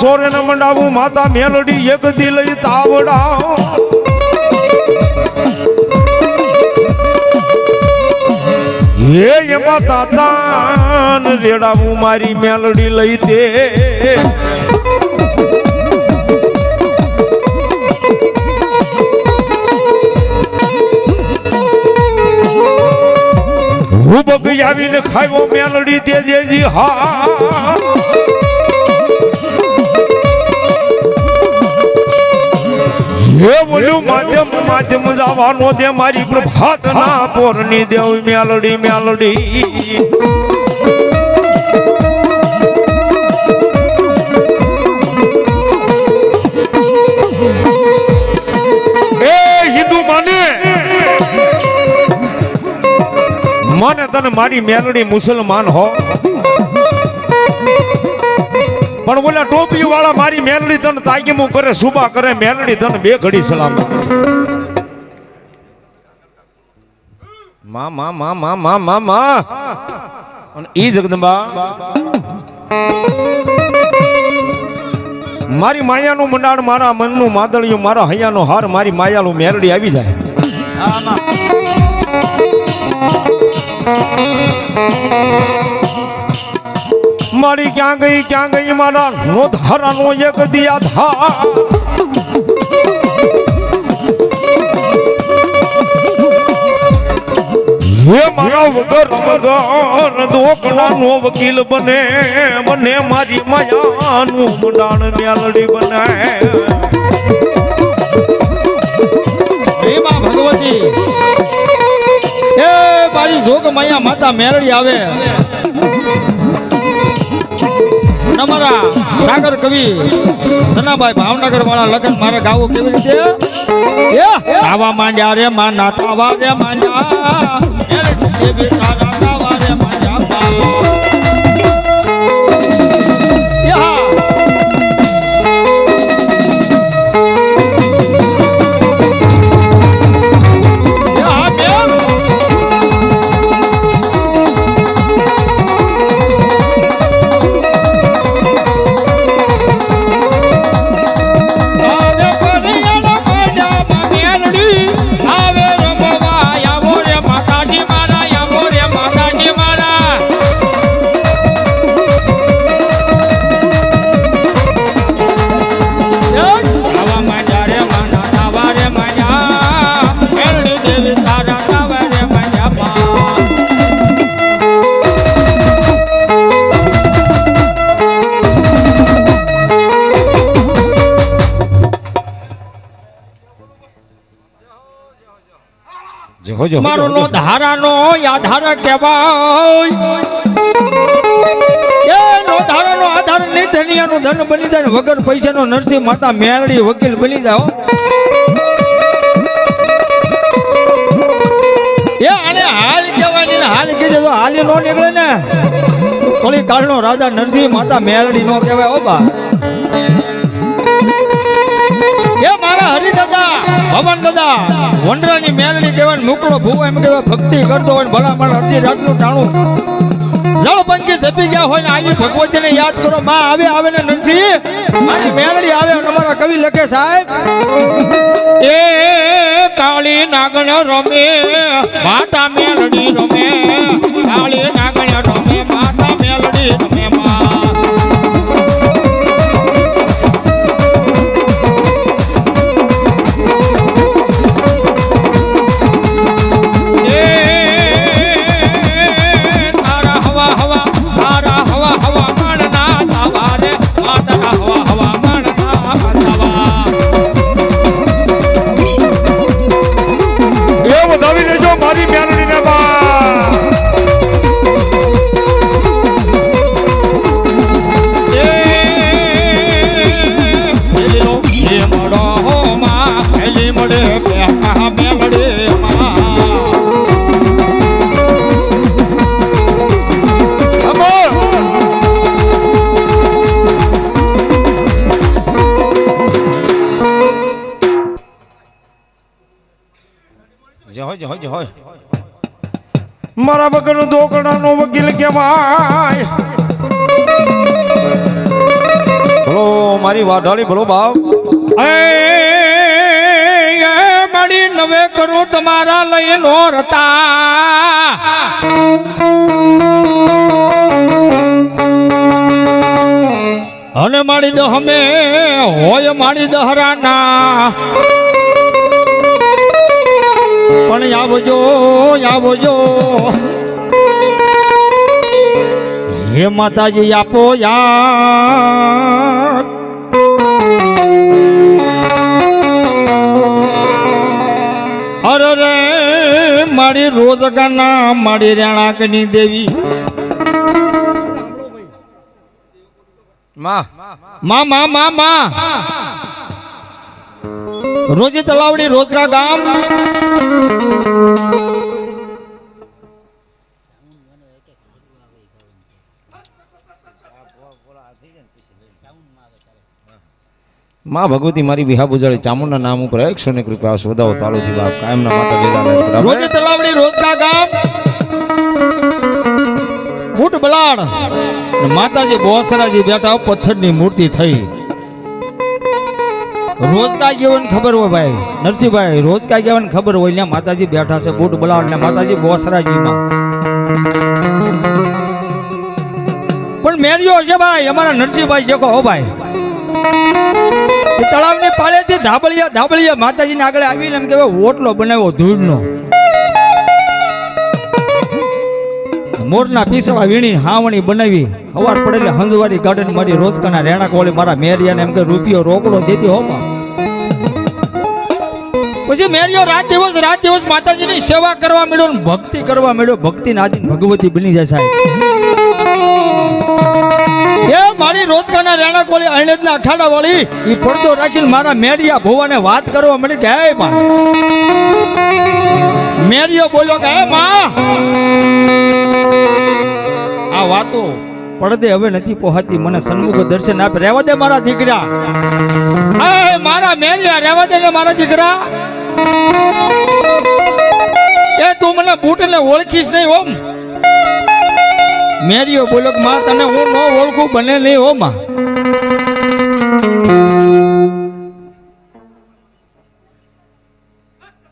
સોરે ન મંડાવું માતા મેલડી એક દિલ તાવડા હે એમાં તાતાન રેડાવું, મારી મેલડી લઈ દે. હું બગી આવીને ખાયો મેલડી દે દેજી હા. હે બોલ્યું, માધ્યમ માધ્યમ જવાનો દે મારી પ્રભાત ના પોરની દેવ મેલડી મેલડી. મને તને મારી મેલડી મુસલમાન હો. પણ બોલા ટોપી વાળા મારી મેલડી તને તાગીમું કરે સુબા કરે મેલડી તને બે ઘડી સલામ. મા મા મા મા મા મા મા. અને ઈ જગદંબા. મારી માયાનું મંડાણ મારા મનનું માદળિયું મારા હૈયાનો હાર મારી માયાનું મેલડી આવી જાય. મારી ક્યાં ગઈ ક્યાં ગઈ મારા નો ધારાનો એક દિયા ધા. હે મારા વગર વગર દોકડા નો વકીલ બને બને મારી માયાનું મુડાણ મેલડી બનાય હે માં ભગવતી, હે મારી જોગ માયા માતા મેલડી આવે. અમારા સાગર કવિ, સનાભાઈ ભાવનગર વાળા લગ્ન મારે ગાવું કેવી રીતે? આવા માંડ્યા રે માં નાતાવા રે માંડ્યા મારો નો ધારાનો આધાર કહેવાય. એ નો ધારાનો આધાર નહીં ધનિયાનું ધન બની જાય વગર પૈસાનો નરસિંહ માતા મેળડી વકીલ બની જાઓ એ આને હાલ કહેવાની ને હાલ કીધે તો હાલી નો નીકળે ને. કોળી કાળનો રાજા નરસિંહ માતા મેલડી નો કહેવાય ઓ બા. એ મારા હરિદાદા ભવન દાદા વંડરાની મેલડી કહેવાય મોકળો ભૂવો એમ કહેવાય, ભક્તિ કરતો હોય ભલા મારા અરજી રાતનું ટાણું. જળ પંખી જપી ગયા હોય ને આવી ભગવતીને યાદ કરો, માં આવે આવે ને નરસિંહ મારી મેલડી આવે અમારા કવિ લખે સાહેબ. એ કાળી નાગણ રમે, માતા મેલડી રમે, કાળી નાગણ મારા વગર દોકડાનો વકીલ કહેવાય. ભલો મારી વાઢાળી ભલો બાપ. મારી નવે કરું તમારા લઈ નો રતા. અને મારી દો હમે હોય મારી દહરાના. પણ આવજો આવજો. હે માતાજી આપો યાર અરે રે મારી રોજગાના મારી રેણાકની દેવી. માં. મા મા મા મા. રોજી તલાવડી રોજગા ગામ. માં ભગવતી મારી વિહા બુજાળી ચામુંડના નામ ઉપર એકસો ને કૃપા સોદાઓ તાળુથી બાપ કાયમના માતા લીલા લહેર તલાવડી રોજગા ગામ, બુટ બલાડ માતાજી બોસરાજી બેઠા, પથ્થરની મૂર્તિ થઈ. રોજકા ગેવન ખબર હોય ભાઈ. નરસિંહભાઈ રોજકા ગેવન ખબર હોય ને માતાજી બેઠા છે, બૂટ બોલાવ ને માતાજી બોસરાજીમાં. પણ મેર્યો છે ભાઈ, અમારા નરસિંહભાઈ જેકો હો ભાઈ. તળાવની પાળેથી ધાબળિયા ધાબળિયા માતાજીને આગળ આવીને એમ કહેવાય, ઓટલો બનાવ્યો ધૂળનો. મોરના પીસવા વીણી હાવણી બનાવી. હવાર પડેલી હંજવારી ગાર્ડન મારી રોજકાના રેણા કોળી મારા મેરિયાને એમ કે રૂપિયો રોકડો દેતી હોમાં. પછી મેરિયો રાત દિવસ રાત દિવસ માતાજીની સેવા કરવા મળ્યો ભક્તિ કરવા મળ્યો ભક્તિ નાદીન ભગવતી બની જાય સાહેબ. એ મારી રોજકાના રેણા કોળી અણેજના અખાડા વાળી એ પડદો રાખીને મારા મેરિયા ભુવાને વાત કરવા મળી કે, હે મેરિયો બોલ્યો કે, હે માં. આ વાતો પડદે હવે નથી પહોંચતી મને સન્મુખ દર્શન આપે. રહેવા દે મારા દીકરા. મારા મેલિયા, રહેવા દે ને મારા દીકરા. એ, તું મને બૂટ ને ઓળખીશ નહીં ઓમ. મેરિયો બોલો માં, તને હું ન ઓળખું, બને નહીં હો માં.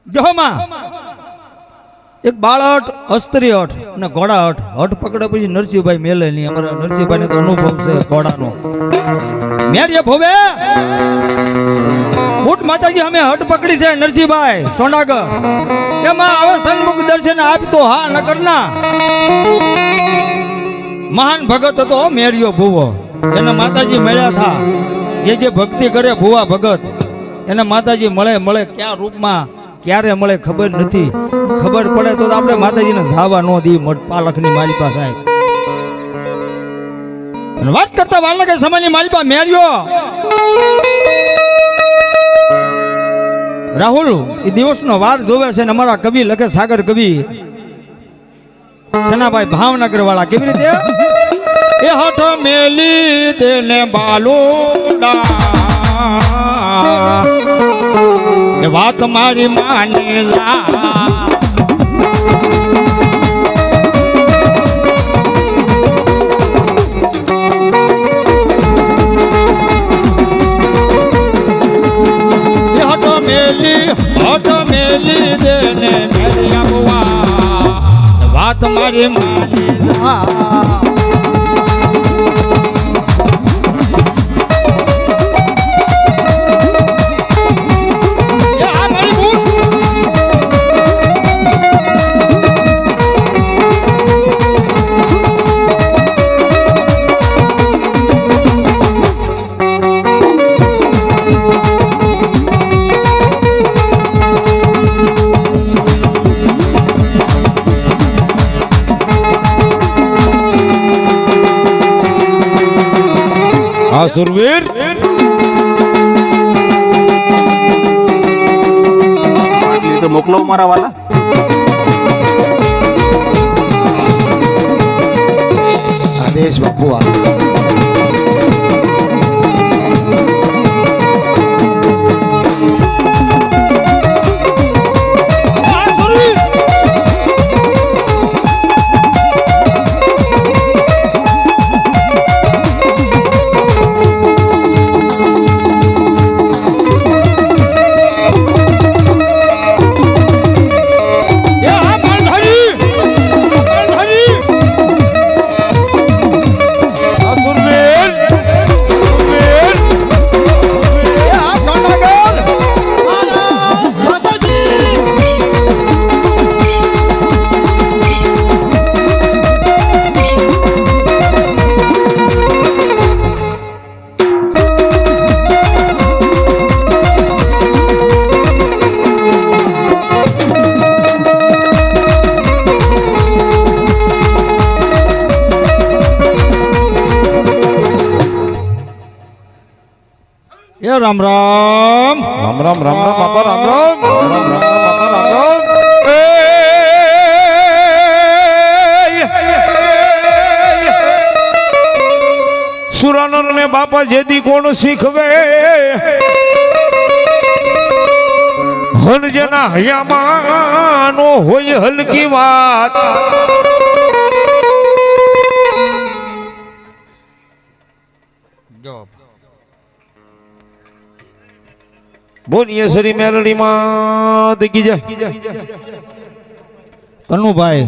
જો એક બાળહઠ, અસ્ત્રી હઠ અને ઘોડા હઠ. હઠ પકડે પછી નરસિંહભાઈ મેલે નહીં. અમારા નરસિંહભાઈ તો અનુભવ છે ઘોડાનો. મેરીએ ભોવે. બુટ માતાજી, અમે હઠ પકડી છે નરસિંહભાઈ. સોનાગર એમાં હવે સન્મુખ દર્શન આપતો હા ન કરના મહાન ભગત હતો મેરિયો ભુવો. એને માતાજી મળ્યા થા. જે જે ભક્તિ કરે ભુવા ભગત. એને માતાજી મળે મળે ક્યાં રૂપમાં ક્યારે મળે ખબર નથી. ખબર પડે તો આપણે માતાજીને ઝાવા ન દી મઢ પાલખની માલિપા સાહેબ. વાત કરતા વાર લાગે સમયની માલિપા મેર્યો. રાહુલ, એ દિવસનો વાર જોવે છે ને અમારા કવિ લખે સાગર કવિ. સનાભાઈ ભાવનગર વાળા કેવી રીતે? એ હઠ મેલી દેને બાલુડા. એ વાત મારી માની જા. વાત મારી માની જા. હા સુરવીર મોકલો મારા વાલા. આદેશ બાપુ આ આ રામ રામ. રામ રામ રામ રામ, બાપા, રામ રામ. રામ રામ બાપા, રામ રામ. સુરાનર ને બાપા જેદી કોણ શીખવે? હન જેના હયામાં હોય હલકી વાત. મેલડીમાં દીકી જાય કનુભાઈ